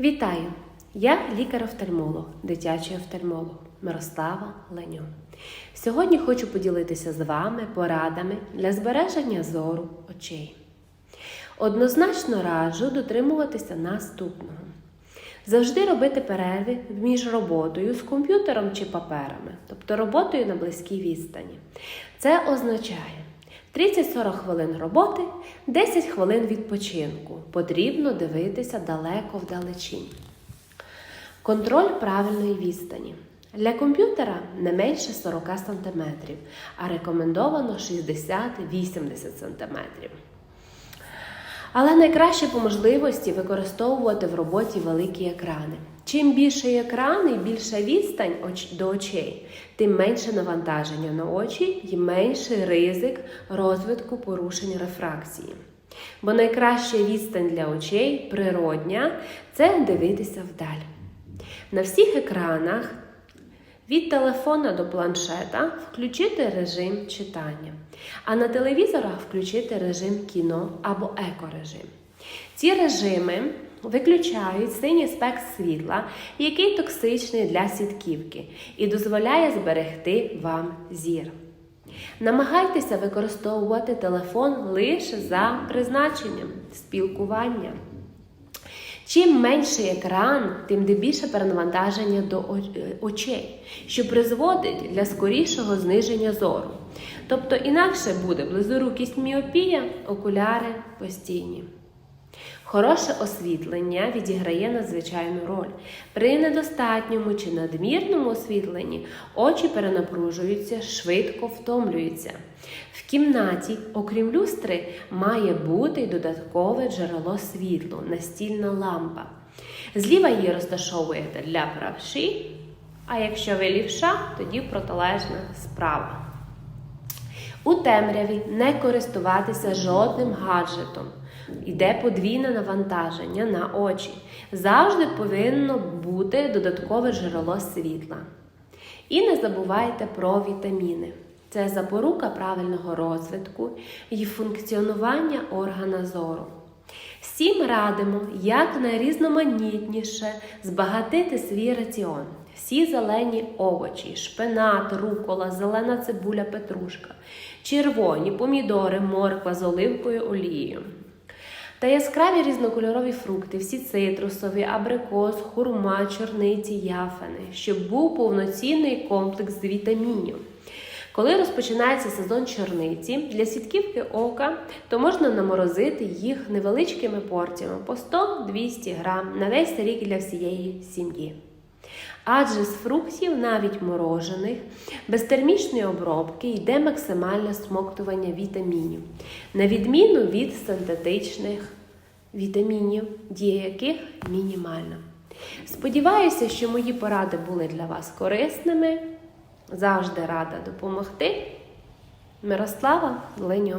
Вітаю! Я лікар-офтальмолог, дитячий офтальмолог Мирослава Леню. Сьогодні хочу поділитися з вами порадами для збереження зору очей. Однозначно раджу дотримуватися наступного. Завжди робити перерви між роботою з комп'ютером чи паперами, тобто роботою на близькій відстані. Це означає 30-40 хвилин роботи, 10 хвилин відпочинку. Потрібно дивитися далеко вдалечінь. Контроль правильної відстані. Для комп'ютера не менше 40 см, а рекомендовано 60-80 см. Але найкраще по можливості використовувати в роботі великі екрани. Чим більший екран і більша відстань до очей, тим менше навантаження на очі і менший ризик розвитку порушень рефракції. Бо найкраща відстань для очей природня це дивитися вдаль. На всіх екранах від телефона до планшета включити режим читання, а на телевізорах включити режим кіно або екорежим. Ці режими виключають синій спектр світла, який токсичний для сітківки і дозволяє зберегти вам зір. Намагайтеся використовувати телефон лише за призначенням спілкування. Чим менший екран, тим де більше перенавантаження до е, очей, що призводить для скорішого зниження зору. Тобто інакше буде близорукість міопія, окуляри постійні. Хороше освітлення відіграє надзвичайну роль. При недостатньому чи надмірному освітленні очі перенапружуються, швидко втомлюються. В кімнаті, окрім люстри, має бути й додаткове джерело світлу, настільна лампа. Зліва її розташовуєте для правші, а якщо ви лівша, тоді протилежна справа. У темряві не користуватися жодним гаджетом. Йде подвійне навантаження на очі. Завжди повинно бути додаткове джерело світла. І не забувайте про вітаміни. Це запорука правильного розвитку і функціонування органа зору. Всім радимо як найрізноманітніше збагатити свій раціон. Всі зелені овочі, шпинат, рукола, зелена цибуля, петрушка, червоні помідори, морква з оливкою олією. Та яскраві різнокольорові фрукти, всі цитрусові, абрикос, хурма, чорниці, яфини, щоб був повноцінний комплекс з вітамінів. Коли розпочинається сезон чорниці для сітківки ока, то можна наморозити їх невеличкими порціями по 100-200 грам на весь рік для всієї сім'ї. Адже з фруктів, навіть морожених, без термічної обробки йде максимальне смоктування вітамінів, на відміну від синтетичних вітамінів, дія яких мінімальна. Сподіваюся, що мої поради були для вас корисними. Завжди рада допомогти. Мирослава Леньо.